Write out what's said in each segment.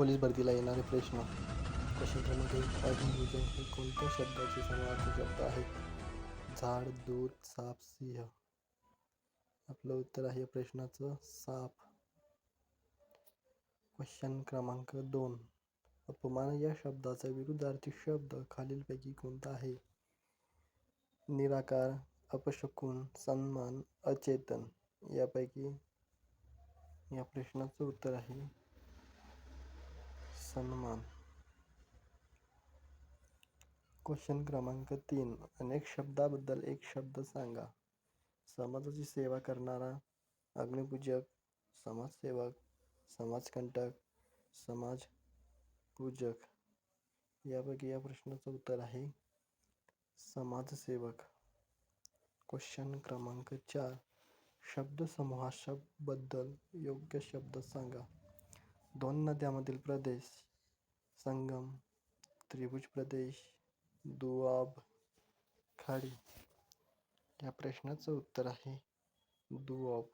Police भरतीला येणारे प्रश्न. Question क्रमांक एक हे कोणत्या शब्दाचे समानार्थी शब्द आहेत झाड दूध साप सिंह. आपलं उत्तर आहे या प्रश्नाचं साप. क्वेश्चन क्रमांक दोन. अपमान या शब्दाचा विरुद्धार्थी शब्द खालीलपैकी कोणता आहे? निराकार अपशकून सन्मान अचेतन. यापैकी या प्रश्नाचं उत्तर आहे सन्मान क्वेश्चन क्रमांक तीन. अनेक शब्दाबद्दल एक शब्द सांगा. समाजाची सेवा करणारा अग्निपूजक समाजसेवक समाजकंटक समाज पूजक यापैकी या प्रश्नाचं उत्तर आहे समाजसेवक. क्वेश्चन क्रमांक चार. शब्दसमूहाबद्दल योग्य शब्द सांगा. दोन नद्यांमधील प्रदेश संगम त्रिभुज प्रदेश दुआब खाडी. या प्रश्नाचं उत्तर आहे दुआब.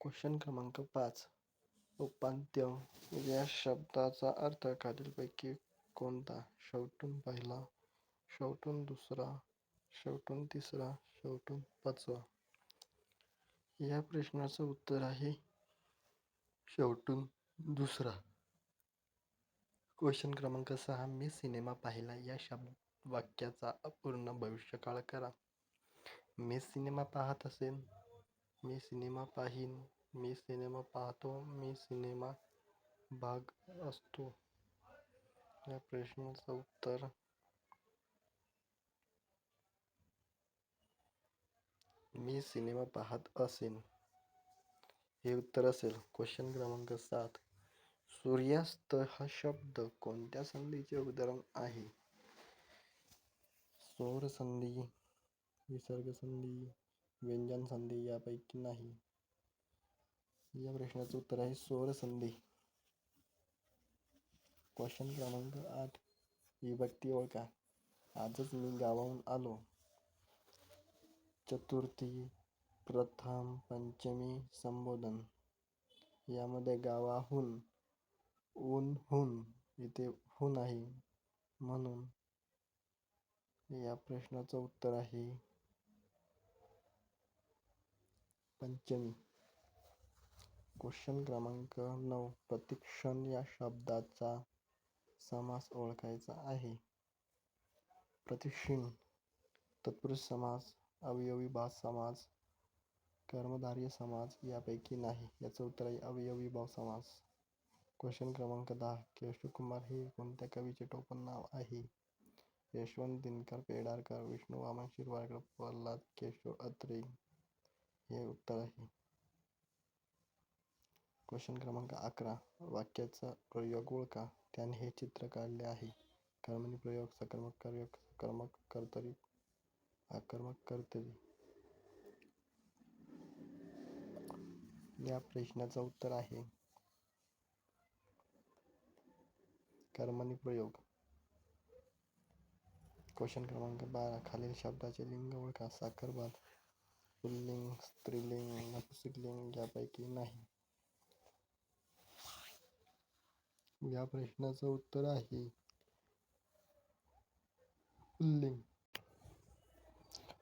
क्वेश्चन क्रमांक पाच. उपांत्य या शब्दाचा अर्थ खालीलपैकी कोणता? शेवटून पहिला शेवटून दुसरा शेवटून तिसरा शेवटून पाचवा. या प्रश्नाचं उत्तर आहे शेवटून दुसरा. क्वेश्चन क्रमांक सहा मी सिनेमा पाहिला या शब्द वाक्याचा अपूर्ण भविष्यकाळ करा. मी सिनेमा पाहत असेन मी सिनेमा पाहीन मी सिनेमा पाहतो मी सिनेमा भाग असतो. या प्रश्नाचं उत्तर. मी सिनेमा पाहत असेन हे उत्तर असेल. क्वेश्चन क्रमांक सात. सूर्यास्त हा शब्द कोणत्या संधीचे उदाहरण आहे? सौर संधी विसर्ग संधी व्यंजन संधी यापैकी नाही. या प्रश्नाचं उत्तर आहे सौर संधी. क्वेश्चन क्रमांक आठ. विभक्ती ओळखा. आजच मी गावाहून आलो. चतुर्थी प्रथम पंचमी संबोधन. यामध्ये गावाहून ऊन हून इथे हून आहे म्हणून या प्रश्नाचं उत्तर आहे पंचमी. क्वेश्चन क्रमांक नऊ. प्रतिक्षण या शब्दाचा समास ओळखायचा आहे. प्रतिक्षण तत्पुरुष समास अवयवी भास समास कर्मधारय समास यापैकी नाही. याचं उत्तर आहे अवयवी भाव समास क्वेश्चन क्रमांक दहा. केशवकुमार हे कोणत्या कवीचे टोपण नाव आहे? यशवंत दिनकर पेडारकर विष्णू वामन शिरवाडकर प्रल्हाद केशव अत्रे. हे उत्तर आहे. क्वेश्चन क्रमांक अकरा. वाक्याचा प्रयोग ओळखा. त्याने हे चित्र काढले आहे. कर्मणी प्रयोग सकर्मक प्रयोग सकर्मक कर्तरी आकर्मक कर्तरी. या प्रश्नाचं उत्तर आहे. कर्मणी प्रयोग. क्वेश्चन क्रमांक बारा. खालील शब्दाचे लिंग ओळखा साखरभात पुल्लिंग स्त्रीलिंग नपुसकलिंग यापैकी नाही. या प्रश्नाचं उत्तर आहे. पुल्लिंग.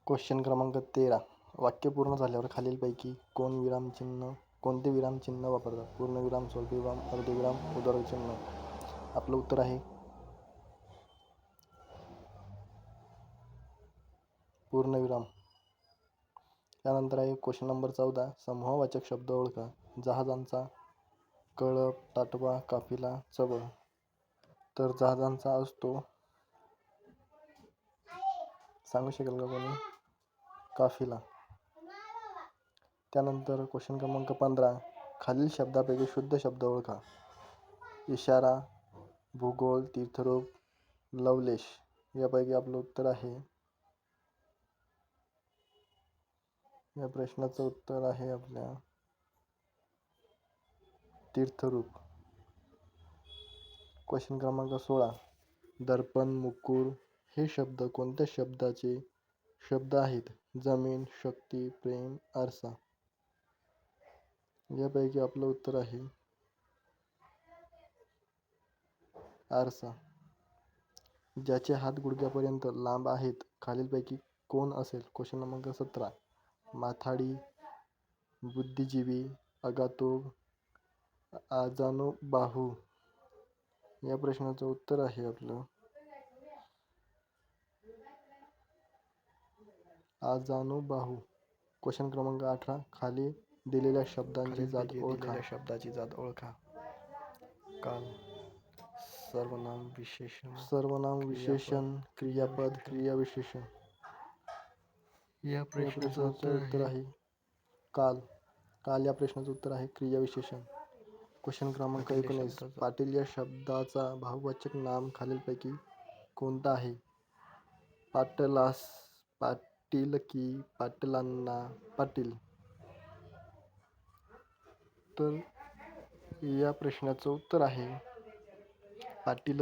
क्वेश्चन क्रमांक तेरा. वाक्य पूर्ण झाल्यावर खालीलपैकी कोण विरामचिन्ह कोणते विरामचिन्ह वापरतात? पूर्णविराम स्वल्पविराम अर्धविराम उदरचिन्ह आपलं उत्तर आहे. पूर्णविराम त्यानंतर आहे क्वेश्चन नंबर चौदा. समूहवाचक शब्द ओळखा. जहाजांचा कळप ताटवा काफिला चबळ. तर जहाजांचा असतो. सांगू शकेल का कोणी? काफिला. त्यानंतर क्वेश्चन क्रमांक पंधरा. खालील शब्दापैकी शुद्ध शब्द ओळखा. इशारा भूगोल तीर्थरूप लवलेश. यापैकी आपलं उत्तर आहे. या प्रश्नाचं उत्तर आहे आपल्या तीर्थरूप. क्वेश्चन क्रमांक सोळा. दर्पण मुकुर हे शब्द कोणत्या शब्दाचे शब्द आहेत? जमीन शक्ती प्रेम आरसा. यापैकी आपलं उत्तर आहे. आरसा. ज्याचे हात गुडघ्यापर्यंत लांब आहेत खालीलपैकी कोण असेल? क्वेश्चन क्रमांक सतरा. माथाडी बुद्धिजीवी अगातोग आजानुबाहू. या प्रश्नाचं उत्तर आहे आपलं. आजानुबाहू. क्वेश्चन क्रमांक अठरा. खाली दिलेल्या शब्दांची जात ओळखा. शब्दाची जात ओळखा. काल सर्वनाम विशेषण सर्वनाम विशेषण क्रियापद क्रियाविशेषण. या प्रश्नाचं उत्तर आहे. काल. काल या प्रश्नाचं उत्तर आहे क्रियाविशेषण. क्वेश्चन क्रमांक एकोणीस. पाटील या शब्दाचा बहुवाचक नाम खालीलपैकी कोणता आहे? पाटलास पाटील की पाटलांना पाटील? तर या प्रश्नाचं उत्तर आहे. पाटील